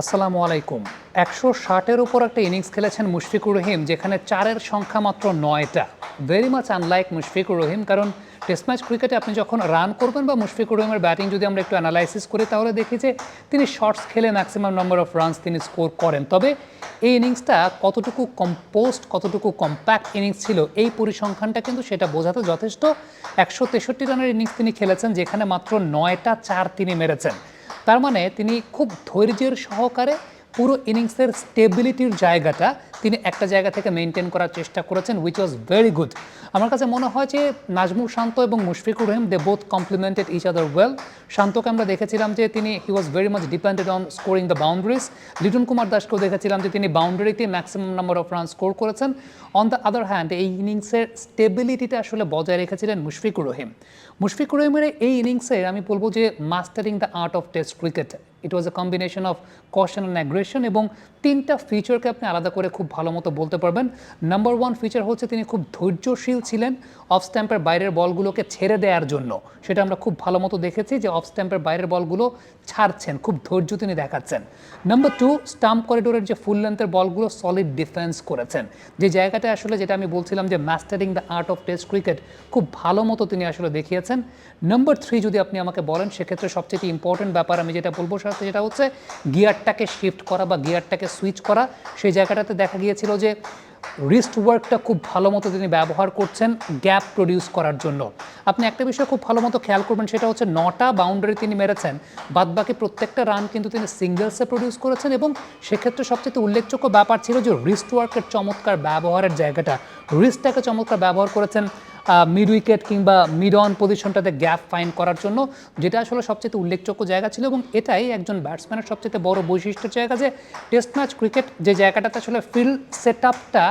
আসসালামু আলাইকুম। একশো ষাটের উপর একটা ইনিংস খেলেছেন মুশফিকুর রহিম, যেখানে চারের সংখ্যা মাত্র নয়টা। Very much unlike Mushfiqur Rahim, কারণ টেস্ট ম্যাচ ক্রিকেটে আপনি যখন রান করবেন বা মুশফিকুর রহিমের ব্যাটিং যদি আমরা একটু অ্যানালাইসিস করি, তাহলে দেখি যে তিনি শর্টস খেলে ম্যাক্সিমাম নাম্বার অফ রানস তিনি স্কোর করেন। তবে এই ইনিংসটা কতটুকু কম্পোস্ট কতটুকু কম্প্যাক্ট ইনিংস ছিল, এই পরিসংখ্যানটা কিন্তু সেটা বোঝাতে যথেষ্ট। একশো তেষট্টি রানের ইনিংস তিনি খেলেছেন, যেখানে মাত্র নয়টা চার তিনি মেরেছেন। তার মানে তিনি খুব ধৈর্যের সহকারে পুরো ইনিংসের স্টেবিলিটির জায়গাটা তিনি একটা জায়গা থেকে মেনটেন করার চেষ্টা করেছেন উইচ ওয়াজ ভেরি গুড আমার কাছে মনে হয় যে নাজমুল শান্ত এবং Mushfiqur Rahim they both complimented each other well শান্তকে আমরা দেখেছিলাম যে তিনি he was very much depended on scoring the boundaries Liton Kumar দাসকেও দেখেছিলাম যে তিনি বাউন্ডারিতে maximum number of run score করেছেন। অন দ্য আদার হ্যান্ড এই ইনিংসের স্টেবিলিটিটা আসলে বজায় রেখেছিলেন মুশফিকুর রহিম। মুশফিকুর রহিমের এই ইনিংসে আমি বলব যে mastering the art of test cricket it was a combination of caution and aggression এবং তিনটা ফিচারকে আপনি আলাদা করে খুব ভালো মতো বলতে পারবেন। নাম্বার ওয়ান ফিচার হচ্ছে তিনি খুব ধৈর্যশীল ছিলেন অফ স্ট্যাম্পের বাইরের বলগুলোকে ছেড়ে দেওয়ার জন্য। সেটা আমরা খুব ভালো মতো দেখেছি যে অফ স্ট্যাম্পের বাইরের বলগুলো ছাড়ছেন, খুব ধৈর্য তিনি দেখাচ্ছেন। নাম্বার টু স্টাম্প করিডোরের যে ফুল লেন্থের বলগুলো সলিড ডিফেন্স করেছেন। যে জায়গাটা আসলে যেটা আমি বলছিলাম যে mastering the art of test cricket খুব ভালো মতো তিনি আসলে দেখিয়েছেন। নাম্বার থ্রি যদি আপনি আমাকে বলেন, সেক্ষেত্রে সবচেয়ে ইম্পর্টেন্ট ব্যাপার আমি যেটা বলব সাথে যেটা হচ্ছে গিয়ারটাকে শিফট করা বা গিয়ারটাকে সুইচ করা। সেই জায়গাটাতে দেখা গিয়েছিল যে রিস্ট ওয়ার্কটা খুব ভালো মতো তিনি ব্যবহার করছেন গ্যাপ প্রডিউস করার জন্য। আপনি একটা বিষয় খুব ভালো মতো খেয়াল করবেন, সেটা হচ্ছে নটা বাউন্ডারি তিনি মেরেছেন বাদ বাকি প্রত্যেকটা রান কিন্তু তিনি সিঙ্গেলসে প্রডিউস করেছেন এবং সেক্ষেত্রে সবচেয়ে উল্লেখযোগ্য ব্যাপার ছিল যে রিস্ট ওয়ার্কের চমৎকার ব্যবহারের জায়গাটা। রিস্টটাকে চমৎকার ব্যবহার করেছেন মিড উইকেট কিংবা মিড অন পজিশনটাতে গ্যাপ ফাইন করার জন্য, যেটা আসলে সবচেয়ে উল্লেখযোগ্য জায়গা ছিল এবং এটাই একজন ব্যাটসম্যানের সবচেয়ে বড় বৈশিষ্ট্য জায়গা যে টেস্ট ম্যাচ ক্রিকেট যে জায়গাটাতে আসলে ফিল্ড সেট আপটা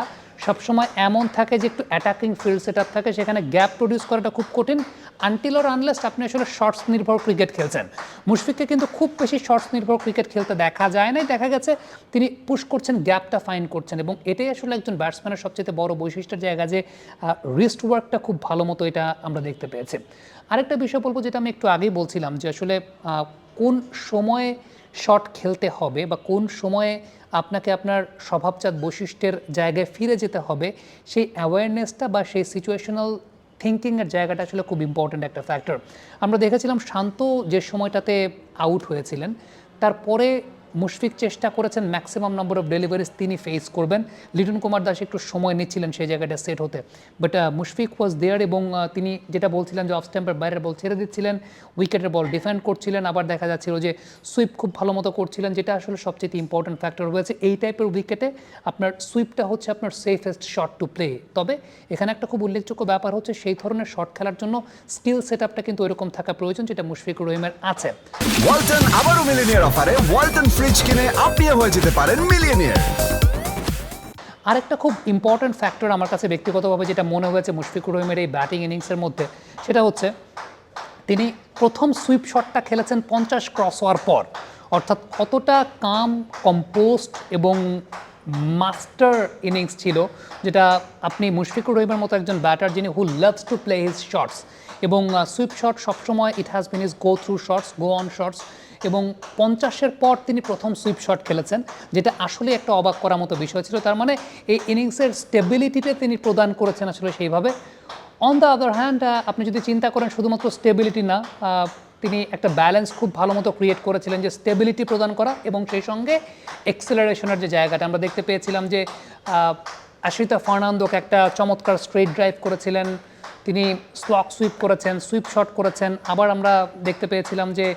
সবসময় এমন থাকে যে একটু অ্যাটাকিং ফিল্ড সেট আপ থাকে, সেখানে গ্যাপ প্রডিউস করাটা খুব কঠিন আনটিল অর আনলেস আপনি আসলে শর্টস নির্ভর ক্রিকেট খেলছেন। মুশফিককে কিন্তু খুব বেশি শর্টস নির্ভর ক্রিকেট খেলতে দেখা যায় নাই। দেখা গেছে তিনি পুশ করছেন গ্যাপটা ফাইন করছেন এবং এটাই আসলে একজন ব্যাটসম্যানের সবচেয়ে বড় বৈশিষ্ট্যের জায়গা যে রিস্ট ওয়ার্কটা খুব ভালো মতো এটা আমরা দেখতে পেয়েছি। আরেকটা বিষয় বলব যেটা আমি একটু আগেই বলছিলাম যে আসলে কোন সময়ে শট খেলতে হবে বা কোন সময়ে আপনাকে আপনার স্বভাবজাত বৈশিষ্ট্যের জায়গায় ফিরে যেতে হবে, সেই অ্যাওয়ারনেসটা বা সেই সিচুয়েশনাল থিঙ্কিংয়ের জায়গাটা ছিল খুব ইম্পর্ট্যান্ট একটা ফ্যাক্টর আমরা দেখেছিলাম শান্ত যে সময়টাতে আউট হয়েছিলেন, তারপরে মুশফিক চেষ্টা করেছেন ম্যাক্সিমাম নাম্বার অফ ডেলিভারিজ তিনি ফেস করবেন। লিটন কুমার দাস একটু সময় নিচ্ছিলেন সেই জায়গাটা সেট হতে। বাট মুশফিক ওয়াজ দেয়ার এবং তিনি যেটা বলছিলেন যে অফ স্ট্যাম্পের বাইরের বল ছেড়ে দিচ্ছিলেন উইকেটের বল ডিফেন্ড করছিলেন। আবার দেখা যাচ্ছিল যে সুইপ খুব ভালো মতো করছিলেন, যেটা আসলে সবচেয়ে ইম্পর্টেন্ট ফ্যাক্টর রয়েছে। এই টাইপের উইকেটে আপনার সুইপটা হচ্ছে আপনার সেফেস্ট শট টু প্লে তবে এখানে একটা খুব উল্লেখযোগ্য ব্যাপার হচ্ছে সেই ধরনের শট খেলার জন্য স্কিল সেট আপটা কিন্তু এরকম থাকা প্রয়োজন, যেটা মুশফিকুর রহিমের আছে। ফ্রিজ কিনে আপনিও হয়ে যেতে পারেন মিলিয়নিয়ার আরেকটা খুব ইম্পর্ট্যান্ট ফ্যাক্টর আমার কাছে ব্যক্তিগতভাবে যেটা মনে হয়েছে মুশফিকুর রহিমের এই ব্যাটিং ইনিংসের মধ্যে, সেটা হচ্ছে তিনি প্রথম সুইপ শটটা খেলেছেন পঞ্চাশ ক্রস হওয়ার পর। অর্থাৎ কতটা কাম কম্পোস্ট এবং মাস্টার ইনিংস ছিল, যেটা আপনি মুশফিকুর রহিমের মতো একজন ব্যাটার যিনি who loves to play his shots এবং সুইপ শট সবসময় it has been is go through shots go on shots এবং পঞ্চাশের পর তিনি প্রথম সুইপ শট খেলেছেন, যেটা আসলে একটা অবাক করার মতো বিষয় ছিল। তার মানে এই ইনিংসের স্টেবিলিটিতে তিনি প্রদান করেছেন আসলে সেইভাবে। অন দ্য আদার হ্যান্ড আপনি যদি চিন্তা করেন, শুধুমাত্র স্টেবিলিটি না তিনি একটা ব্যালেন্স খুব ভালো মতো ক্রিয়েট করেছিলেন যে স্টেবিলিটি প্রদান করা এবং সেই সঙ্গে এক্সেলারেশনের যে জায়গাটা, আমরা দেখতে পেয়েছিলাম যে আশ্রিতা ফার্নান্দোকে একটা চমৎকার স্ট্রেট ড্রাইভ করেছিলেন তিনি স্লক সুইপ করেছেন সুইপ শট করেছেন। আবার আমরা দেখতে পেয়েছিলাম যে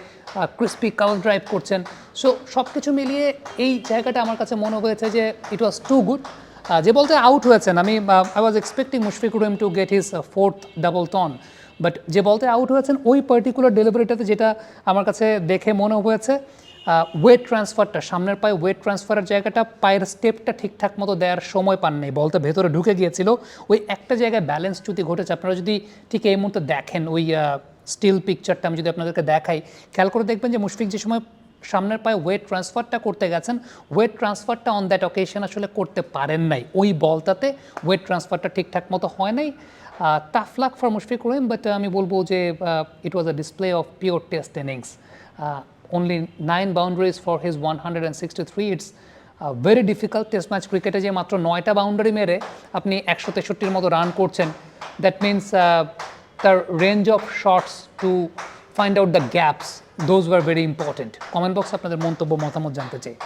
ক্রিস্পি কাউল ড্রাইভ করছেন। সো সব কিছু মিলিয়ে এই জায়গাটা আমার কাছে মনে হয়েছে যে ইট ওয়াজ টু গুড যে বলতে আউট হয়েছেন, আমি I was expecting Mushfiqur Rahim to get his fourth double ton but যে বলতে আউট হয়েছেন, ওই পার্টিকুলার ডেলিভারিটাতে যেটা আমার কাছে দেখে মনে হয়েছে ওয়েট ট্রান্সফারটা সামনের পায়ে ওয়েট ট্রান্সফারের জায়গাটা, পায়ের স্টেপটা ঠিকঠাক মতো দেওয়ার সময় পান নাই। বলতে ভেতরে ঢুকে গিয়েছিল। ওই একটা জায়গায় ব্যালেন্স চ্যুতি ঘটেছে, আপনারা যদি ঠিক এই মুহূর্তে দেখেন, ওই স্টিল পিকচারটা আমি যদি আপনাদেরকে দেখাই, খেয়াল করে দেখবেন যে মুশফিক যে সময় সামনের পায়ে ওয়েট ট্রান্সফারটা করতে গেছেন ওয়েট ট্রান্সফারটা অন দ্যাট অকেশন আসলে করতে পারেন নাই। ওই বলটাতে ওয়েট ট্রান্সফারটা ঠিকঠাক মতো হয় নাই। Tough luck for Mushfiq Rahim but আমি বলব যে it was a display of pure test innings only nine boundaries for his 163. It's very very difficult test match ক্রিকেটে যে মাত্র নয়টা বাউন্ডারি মেরে আপনি একশো তেষট্টির মতো রান করছেন দ্যাট মিনস তার range of shots to find out the gaps those were very important comment বক্সে আপনাদের মন্তব্য, মতামত জানতে চাই